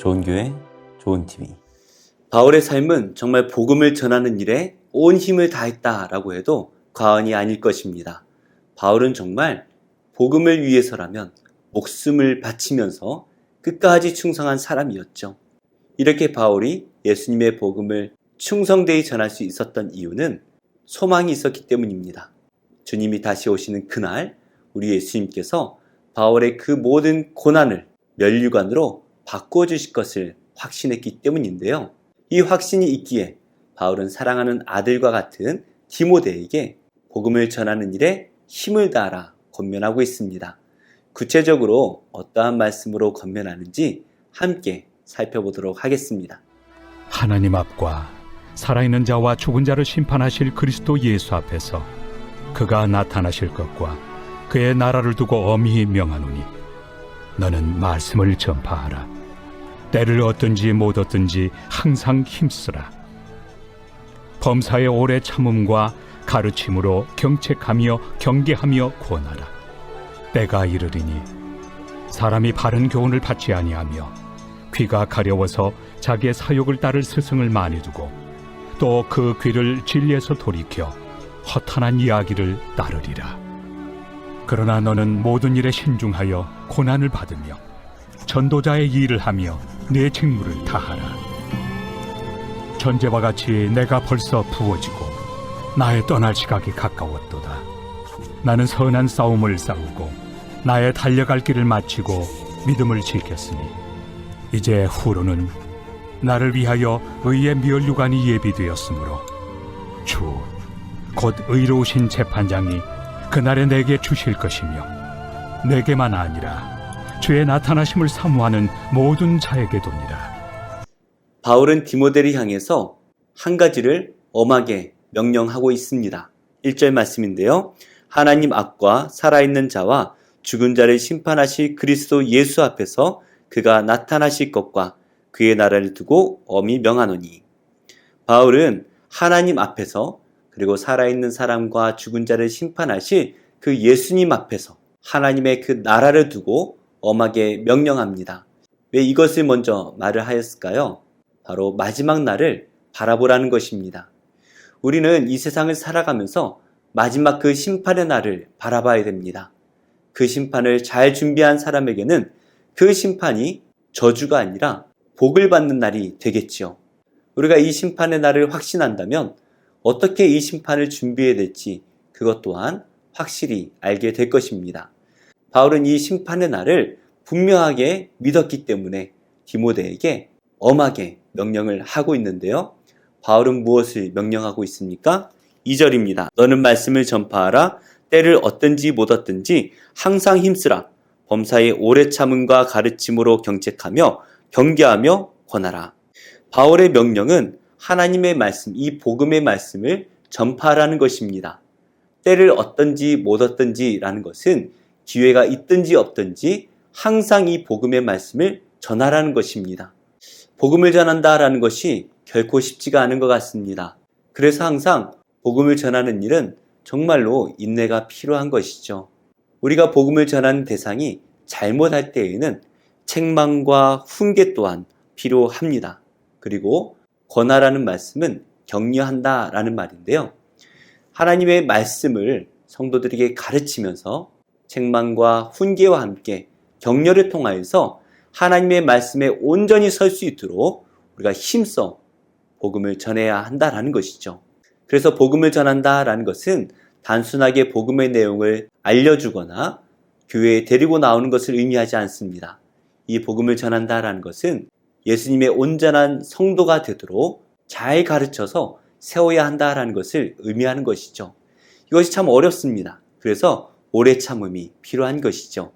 좋은 교회, 좋은 TV. 바울의 삶은 정말 복음을 전하는 일에 온 힘을 다했다라고 해도 과언이 아닐 것입니다. 바울은 정말 복음을 위해서라면 목숨을 바치면서 끝까지 충성한 사람이었죠. 이렇게 바울이 예수님의 복음을 충성되이 전할 수 있었던 이유는 소망이 있었기 때문입니다. 주님이 다시 오시는 그날 우리 예수님께서 바울의 그 모든 고난을 면류관으로 바꾸어 주실 것을 확신했기 때문인데요. 이 확신이 있기에 바울은 사랑하는 아들과 같은 디모데에게 복음을 전하는 일에 힘을 다하라 권면하고 있습니다. 구체적으로 어떠한 말씀으로 권면하는지 함께 살펴보도록 하겠습니다. 하나님 앞과 살아있는 자와 죽은 자를 심판하실 그리스도 예수 앞에서 그가 나타나실 것과 그의 나라를 두고 엄히 명하노니 너는 말씀을 전파하라 때를 얻든지 못 얻든지 항상 힘쓰라 범사의 오래 참음과 가르침으로 경책하며 경계하며 구원하라 때가 이르리니 사람이 바른 교훈을 받지 아니하며 귀가 가려워서 자기의 사욕을 따를 스승을 많이 두고 또 그 귀를 진리에서 돌이켜 허탄한 이야기를 따르리라. 그러나 너는 모든 일에 신중하여 고난을 받으며 전도자의 일을 하며 내 직무를 다하라. 전제와 같이 내가 벌써 부어지고 나의 떠날 시각이 가까웠도다. 나는 선한 싸움을 싸우고 나의 달려갈 길을 마치고 믿음을 지켰으니 이제 후로는 나를 위하여 의의 멸류관이 예비되었으므로 주 곧 의로우신 재판장이 그날에 내게 주실 것이며 내게만 아니라 주의 나타나심을 사모하는 모든 자에게도니라 바울은 디모데를 향해서 한 가지를 엄하게 명령하고 있습니다. 1절 말씀인데요. 하나님 앞과 살아있는 자와 죽은 자를 심판하실 그리스도 예수 앞에서 그가 나타나실 것과 그의 나라를 두고 엄히 명하노니. 바울은 하나님 앞에서 그리고 살아있는 사람과 죽은 자를 심판하실 그 예수님 앞에서 하나님의 그 나라를 두고 엄하게 명령합니다. 왜 이것을 먼저 말을 하였을까요? 바로 마지막 날을 바라보라는 것입니다. 우리는 이 세상을 살아가면서 마지막 그 심판의 날을 바라봐야 됩니다. 그 심판을 잘 준비한 사람에게는 그 심판이 저주가 아니라 복을 받는 날이 되겠지요. 우리가 이 심판의 날을 확신한다면 어떻게 이 심판을 준비해야 될지 그것 또한 확실히 알게 될 것입니다. 바울은 이 심판의 날을 분명하게 믿었기 때문에 디모데에게 엄하게 명령을 하고 있는데요. 바울은 무엇을 명령하고 있습니까? 2절입니다. 너는 말씀을 전파하라. 때를 얻든지 못 얻든지 항상 힘쓰라. 범사의 오래 참음과 가르침으로 경책하며 경계하며 권하라. 바울의 명령은 하나님의 말씀, 이 복음의 말씀을 전파하라는 것입니다. 때를 얻든지 못 얻든지라는 것은 기회가 있든지 없든지 항상 이 복음의 말씀을 전하라는 것입니다. 복음을 전한다라는 것이 결코 쉽지가 않은 것 같습니다. 그래서 항상 복음을 전하는 일은 정말로 인내가 필요한 것이죠. 우리가 복음을 전하는 대상이 잘못할 때에는 책망과 훈계 또한 필요합니다. 그리고 권하라는 말씀은 격려한다 라는 말인데요. 하나님의 말씀을 성도들에게 가르치면서 책망과 훈계와 함께 격려를 통하여서 하나님의 말씀에 온전히 설 수 있도록 우리가 힘써 복음을 전해야 한다라는 것이죠. 그래서 복음을 전한다라는 것은 단순하게 복음의 내용을 알려주거나 교회에 데리고 나오는 것을 의미하지 않습니다. 이 복음을 전한다라는 것은 예수님의 온전한 성도가 되도록 잘 가르쳐서 세워야 한다라는 것을 의미하는 것이죠. 이것이 참 어렵습니다. 그래서 오래 참음이 필요한 것이죠.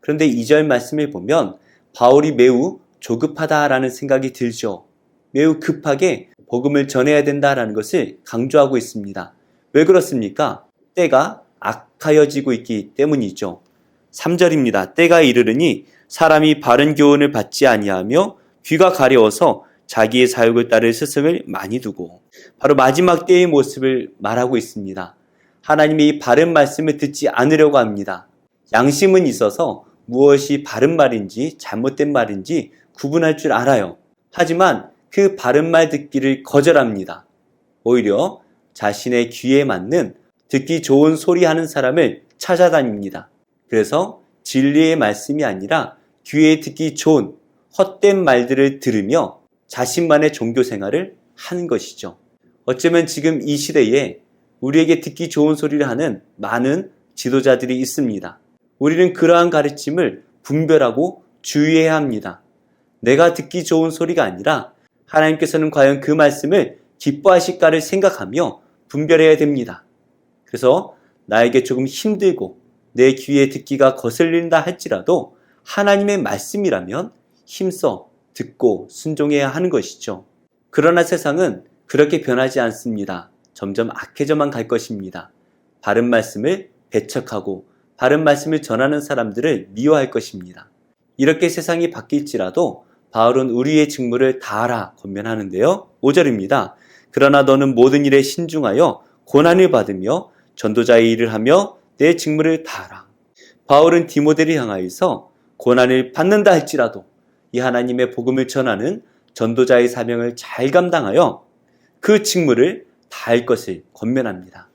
그런데 2절 말씀을 보면 바울이 매우 조급하다라는 생각이 들죠. 매우 급하게 복음을 전해야 된다라는 것을 강조하고 있습니다. 왜 그렇습니까? 때가 악하여지고 있기 때문이죠. 3절입니다. 때가 이르르니 사람이 바른 교훈을 받지 아니하며 귀가 가려워서 자기의 사욕을 따를 스승을 많이 두고 바로 마지막 때의 모습을 말하고 있습니다. 하나님이 이 바른 말씀을 듣지 않으려고 합니다. 양심은 있어서 무엇이 바른 말인지 잘못된 말인지 구분할 줄 알아요. 하지만 그 바른 말 듣기를 거절합니다. 오히려 자신의 귀에 맞는 듣기 좋은 소리 하는 사람을 찾아다닙니다. 그래서 진리의 말씀이 아니라 귀에 듣기 좋은 헛된 말들을 들으며 자신만의 종교 생활을 하는 것이죠. 어쩌면 지금 이 시대에 우리에게 듣기 좋은 소리를 하는 많은 지도자들이 있습니다. 우리는 그러한 가르침을 분별하고 주의해야 합니다. 내가 듣기 좋은 소리가 아니라 하나님께서는 과연 그 말씀을 기뻐하실까를 생각하며 분별해야 됩니다. 그래서 나에게 조금 힘들고 내 귀에 듣기가 거슬린다 할지라도 하나님의 말씀이라면 힘써 듣고 순종해야 하는 것이죠. 그러나 세상은 그렇게 변하지 않습니다. 점점 악해져만 갈 것입니다. 바른 말씀을 배척하고 바른 말씀을 전하는 사람들을 미워할 것입니다. 이렇게 세상이 바뀔지라도 바울은 우리의 직무를 다하라 권면하는데요. 5절입니다. 그러나 너는 모든 일에 신중하여 고난을 받으며 전도자의 일을 하며 내 직무를 다하라. 바울은 디모데를 향하여서 고난을 받는다 할지라도 이 하나님의 복음을 전하는 전도자의 사명을 잘 감당하여 그 직무를 다할 것을 권면합니다.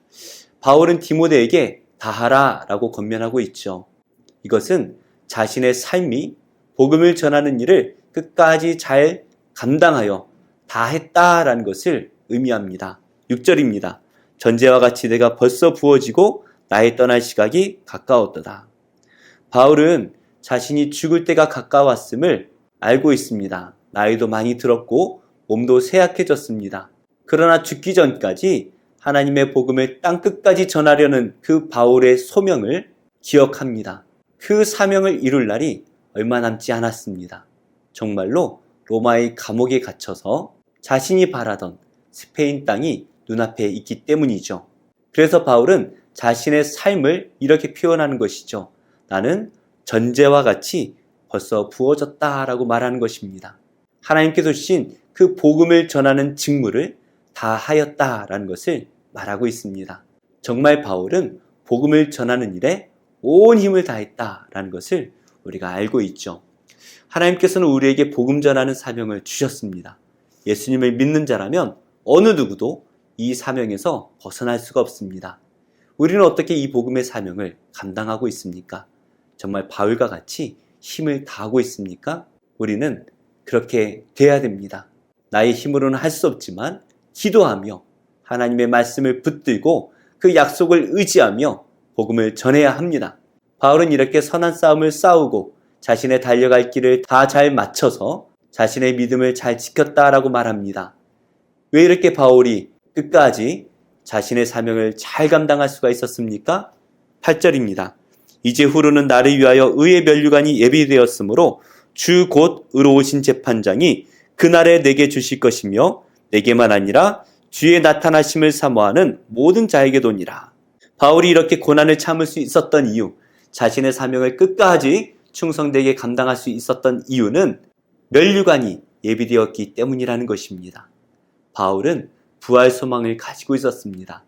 바울은 디모데에게 다하라 라고 권면하고 있죠. 이것은 자신의 삶이 복음을 전하는 일을 끝까지 잘 감당하여 다 했다라는 것을 의미합니다. 6절입니다. 전제와 같이 내가 벌써 부어지고 나의 떠날 시각이 가까웠도다. 바울은 자신이 죽을 때가 가까웠음을 알고 있습니다. 나이도 많이 들었고 몸도 쇠약해졌습니다. 그러나 죽기 전까지 하나님의 복음을 땅 끝까지 전하려는 그 바울의 소명을 기억합니다. 그 사명을 이룰 날이 얼마 남지 않았습니다. 정말로 로마의 감옥에 갇혀서 자신이 바라던 스페인 땅이 눈앞에 있기 때문이죠. 그래서 바울은 자신의 삶을 이렇게 표현하는 것이죠. 나는 전제와 같이 벌써 부어졌다라고 말하는 것입니다. 하나님께서 주신 그 복음을 전하는 직무를 다 하였다라는 것을 말하고 있습니다. 정말 바울은 복음을 전하는 일에 온 힘을 다했다라는 것을 우리가 알고 있죠. 하나님께서는 우리에게 복음 전하는 사명을 주셨습니다. 예수님을 믿는 자라면 어느 누구도 이 사명에서 벗어날 수가 없습니다. 우리는 어떻게 이 복음의 사명을 감당하고 있습니까? 정말 바울과 같이 힘을 다하고 있습니까? 우리는 그렇게 돼야 됩니다. 나의 힘으로는 할 수 없지만 기도하며 하나님의 말씀을 붙들고 그 약속을 의지하며 복음을 전해야 합니다. 바울은 이렇게 선한 싸움을 싸우고 자신의 달려갈 길을 다 잘 맞춰서 자신의 믿음을 잘 지켰다라고 말합니다. 왜 이렇게 바울이 끝까지 자신의 사명을 잘 감당할 수가 있었습니까? 8절입니다. 이제 후로는 나를 위하여 의의 면류관이 예비되었으므로 주 곧 의로우신 재판장이 그날에 내게 주실 것이며 내게만 아니라 주의 나타나심을 사모하는 모든 자에게도 니라. 바울이 이렇게 고난을 참을 수 있었던 이유, 자신의 사명을 끝까지 충성되게 감당할 수 있었던 이유는 멸류관이 예비되었기 때문이라는 것입니다. 바울은 부활 소망을 가지고 있었습니다.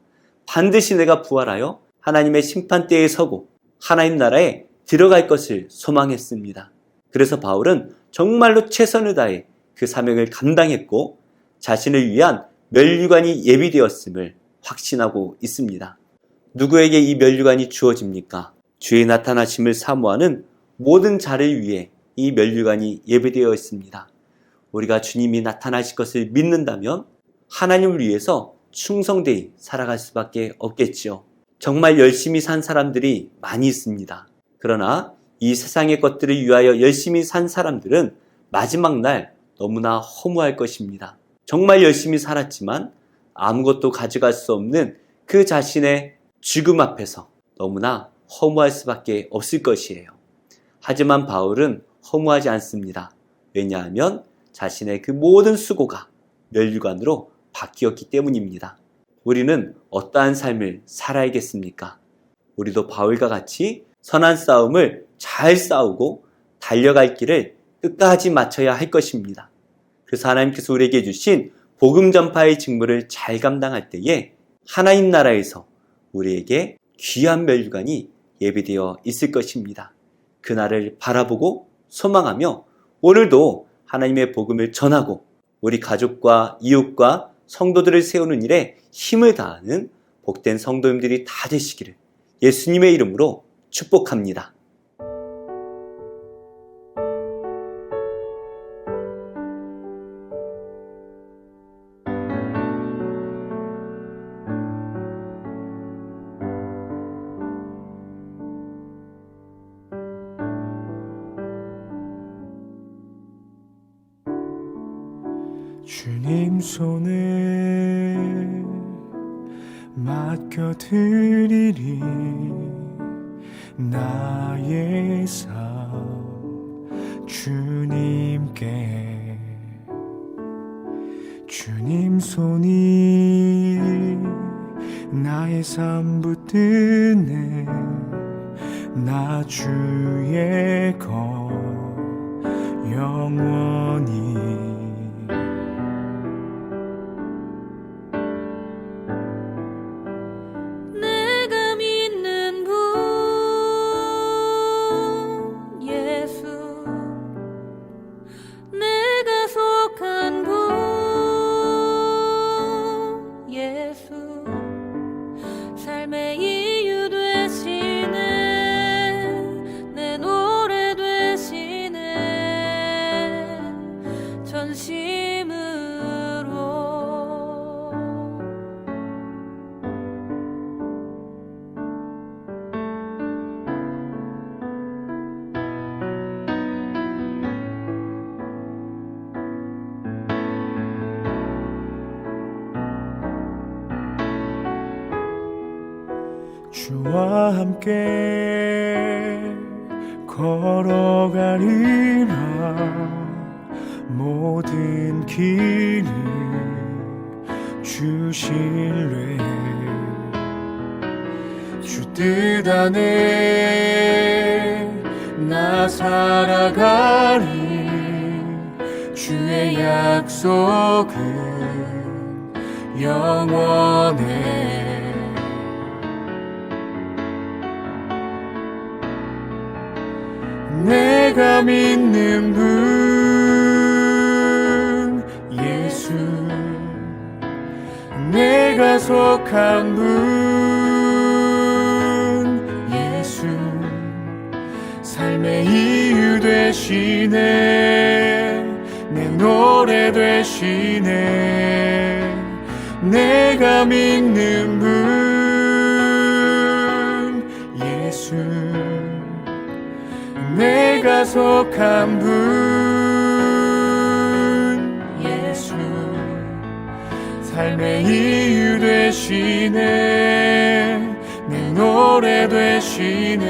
반드시 내가 부활하여 하나님의 심판대에 서고 하나님 나라에 들어갈 것을 소망했습니다. 그래서 바울은 정말로 최선을 다해 그 사명을 감당했고 자신을 위한 멸류관이 예비되었음을 확신하고 있습니다. 누구에게 이 멸류관이 주어집니까? 주의 나타나심을 사모하는 모든 자를 위해 이 멸류관이 예배되어 있습니다. 우리가 주님이 나타나실 것을 믿는다면 하나님을 위해서 충성되이 살아갈 수밖에 없겠지요. 정말 열심히 산 사람들이 많이 있습니다. 그러나 이 세상의 것들을 위하여 열심히 산 사람들은 마지막 날 너무나 허무할 것입니다. 정말 열심히 살았지만 아무것도 가져갈 수 없는 그 자신의 죽음 앞에서 너무나 허무할 수밖에 없을 것이에요. 하지만 바울은 허무하지 않습니다. 왜냐하면 자신의 그 모든 수고가 멸류관으로 바뀌었기 때문입니다. 우리는 어떠한 삶을 살아야겠습니까? 우리도 바울과 같이 선한 싸움을 잘 싸우고 달려갈 길을 끝까지 마쳐야 할 것입니다. 그래서 하나님께서 우리에게 주신 복음 전파의 직무를 잘 감당할 때에 하나님 나라에서 우리에게 귀한 멸류관이 예비되어 있을 것입니다. 그날을 바라보고 소망하며 오늘도 하나님의 복음을 전하고 우리 가족과 이웃과 성도들을 세우는 일에 힘을 다하는 복된 성도님들이 다 되시기를 예수님의 이름으로 축복합니다. 주님 손에 맡겨드리리 나의 삶 주님께. 주님 손이 나의 삶 붙드네 나 주의 것 영원히 주와 함께 걸어가리라. 모든 길을 주실래 주뜻 안에 나 살아가리. 주의 약속은 영원해 내가 믿는 분 예수. 내가 속한 분 예수. 삶의 이유 되시네. 내 노래 되시네. 내가 믿는 분 속한 분 예수. 삶의 이유 되시네. 내 노래 되시네.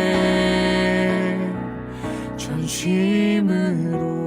전심으로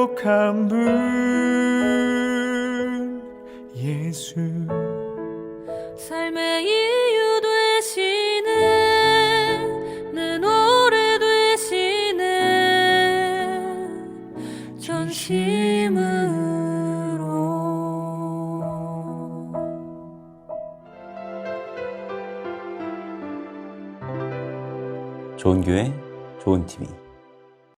속한 분 예수. 삶의